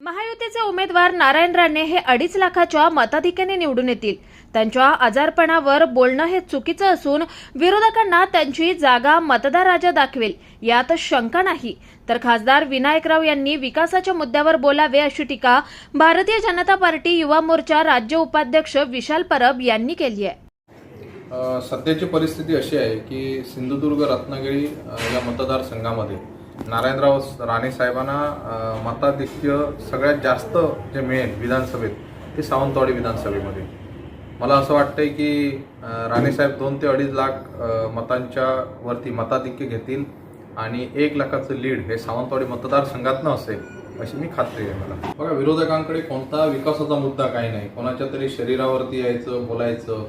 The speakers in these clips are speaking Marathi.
महायुतीचे उमेदवार नारायण राणे हे अडीच लाखाच्या मताधिक्याने निवडून येतील. त्यांच्या आजारपणावर बोलणं हे चुकीचं असून विरोधकांना त्यांची जागा मतदार राजा दाखवेल यात शंका नाही. तर खासदार विनायकराव यांनी विकासाच्या मुद्द्यावर बोलावे अशी टीका भारतीय जनता पार्टी युवा मोर्चा राज्य उपाध्यक्ष विशाल परब यांनी केली आहे. सध्याची परिस्थिती अशी आहे की सिंधुदुर्ग रत्नागिरी या मतदारसंघामध्ये नारायणराव राणे साहेबांना मताधिक्य सगळ्यात जास्त जे मिळेल विधानसभेत ते सावंतवाडी विधानसभेमध्ये. मला असं वाटतंय की राणेसाहेब दोन ते अडीच लाख मतांच्या वरती मताधिक्य घेतील आणि एक लाखाचं लीड हे सावंतवाडी मतदारसंघातनं असेल अशी मी खात्री आहे मला. बघा विरोधकांकडे कोणता विकासाचा मुद्दा काही नाही. कोणाच्या तरी शरीरावरती यायचं बोलायचं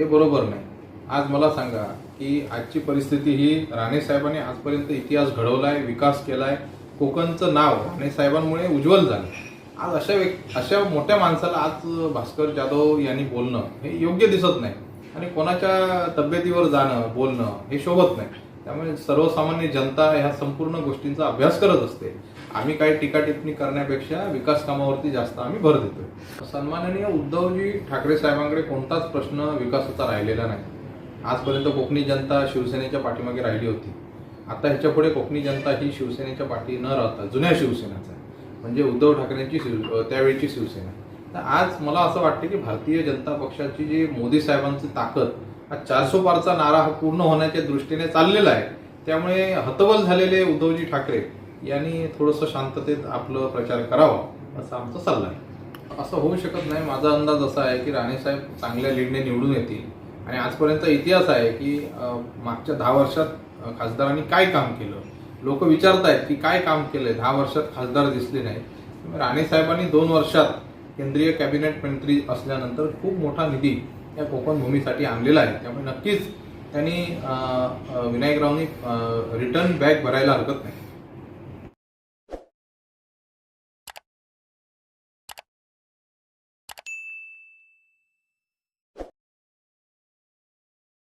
हे बरोबर नाही. आज मला सांगा की आजची परिस्थिती ही राणे साहेबांनी आजपर्यंत इतिहास घडवलाय विकास केलाय. कोकणचं नाव राणे साहेबांमुळे उज्ज्वल झालं. आज अशा व्यक् अशा मोठ्या माणसाला आज भास्कर जाधव यांनी बोलणं हे योग्य दिसत नाही. आणि कोणाच्या तब्येतीवर जाणं बोलणं हे शोभत नाही. त्यामुळे सर्वसामान्य जनता ह्या संपूर्ण गोष्टींचा अभ्यास करत असते. आम्ही काही टीका टिप्पणी करण्यापेक्षा विकास कामावरती जास्त आम्ही भर देतोय. सन्माननीय उद्धवजी ठाकरे साहेबांकडे कोणताच प्रश्न विकासाचा राहिलेला नाही. आजपर्यंत कोकणी जनता शिवसेनेच्या पाठीमागे राहिली होती. आता ह्याच्या पुढे कोकणी जनता ही शिवसेनेच्या पाठी न राहता जुन्या शिवसेनेचा म्हणजे उद्धव ठाकरेंची शिव त्यावेळीची शिवसेना. तर आज मला असं वाटतं की भारतीय जनता पक्षाची जी मोदी साहेबांची ताकद हा चारशे पारचा नारा हा पूर्ण होण्याच्या दृष्टीने चाललेला आहे. त्यामुळे हतबल झालेले उद्धवजी ठाकरे यांनी थोडंसं शांततेत आपलं प्रचार करावा असा आमचा सल्ला आहे. असं होऊ शकत नाही. माझा अंदाज असा आहे की राणेसाहेब चांगल्या लीडने निवडून येतील. आणि आजपर्यंत इतिहास आहे की मागच्या दहा वर्षात खासदारांनी काय काम केलं? लोक आहेत की काय काम केलंय? दहा वर्षात खासदार दिसले नाही राणेसाहेबांनी दोन वर्षात केंद्रीय कॅबिनेट मंत्री असल्यानंतर खूप मोठा निधी या कोकण भूमीसाठी आणलेला आहे. त्यामुळे नक्कीच त्यांनी विनायकरावनी रिटर्न बॅक भरायला हरकत नाही.